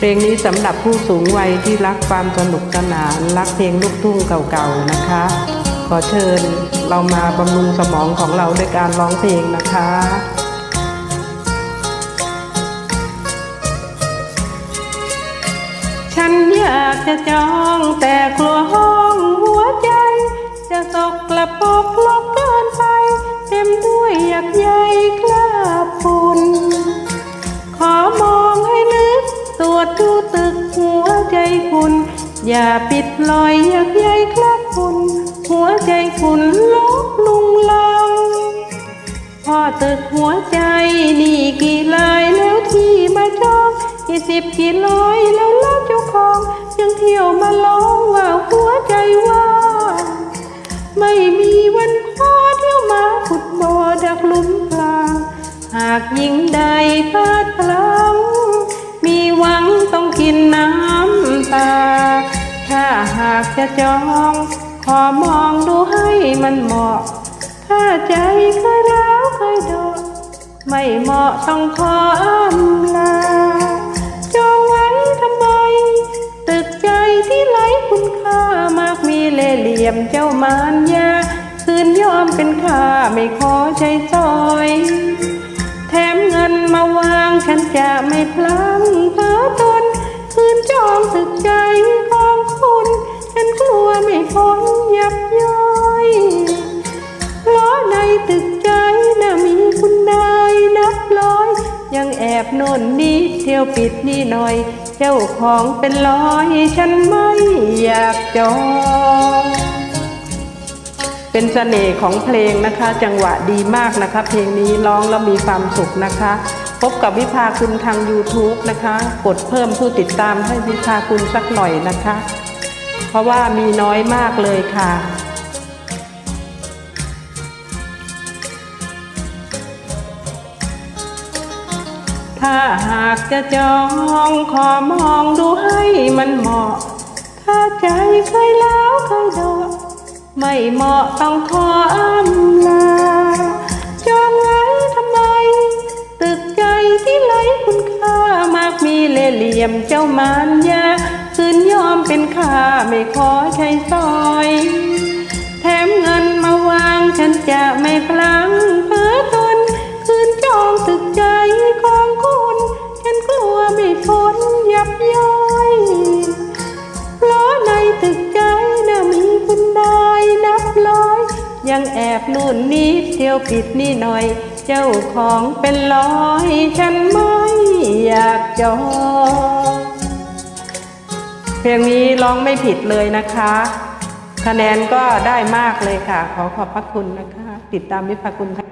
เพลงนี้สำหรับผู้สูงวัยที่รักความสนุกสนาน รักเพลงลูกทุ่งเก่าๆนะคะ ขอเชิญเรามาบำรุงสมองของเราด้วยการร้องเพลงนะคะฉันอยากจะจองแต่กลัวห้องหัวใจ จะตกกระปกลบเกิ อย่าปิดลอยอยากใยคราบฝุ่นหัวใจคุณลบลุงลังพ่อตึกหัวใจนี่กี่ลายแล้วที่มาจองกี่สิบกี่ร้อยแล้วเล่าเจ้าของยังเที่ยวมาร้องว่าหัวใจว่างไม่มีวันพ่อเที่ยวมาขุดบ่อดักลุมพรางหากยิงใดพลาดพลัง จะจองขอมองดูให้มันเหมาะ ถ้าใจเคยร้าวเคยดอกไม่เหมาะต้องขออำลาจองไว้ทำไม ตึกใจที่ไร้คุณค่ามากมีเล่เหลี่ยมเจ้ามารยาคืนยอมเป็นค่าไม่ขอใช้สอย แถมเงินมาวางฉันจะไม่พลั้งเยังแอบโน่นนี้เที่ยวปิดนี่หน่อย เจ้าของเป็นร้อย ฉันไม่อยากจองเป็นเสน่ห์ของเพลงนะคะ จังหวะดีมากนะคะ เพลงนี้ร้องแล้วมีความสุขนะคะ พบกับวิภาคุณทาง YouTube นะคะ กดเพิ่มผู้ติดตามให้วิภาคุณสักหน่อยนะคะ เพราะว่ามีน้อยมากเลยค่ะ ถ้าหากจะจองขอมองดูให้มันเหมาะ ถ้าใจเคยแล้วเคยดอกไม่เหมาะต้องขออำลาจองไว้ทำไม ตึกใจที่ไร้คุณค่ามากมีเล่เหลี่ยมเจ้ามารยาคืนยอมเป็นค่าไม่ขอใช้สอย แถมเงินมาวางฉันจะไม่พลั้งเยังแอบนู่นนี้เที่ยวผิดนี่หน่อย เจ้าของเป็นร้อย ฉันไม่อยากจองเพลงนี้ร้องไม่ผิดเลยนะคะ คะแนนก็ได้มากเลยค่ะ ขอขอบพระคุณนะคะ ติดตามวิภาคุณค่ะ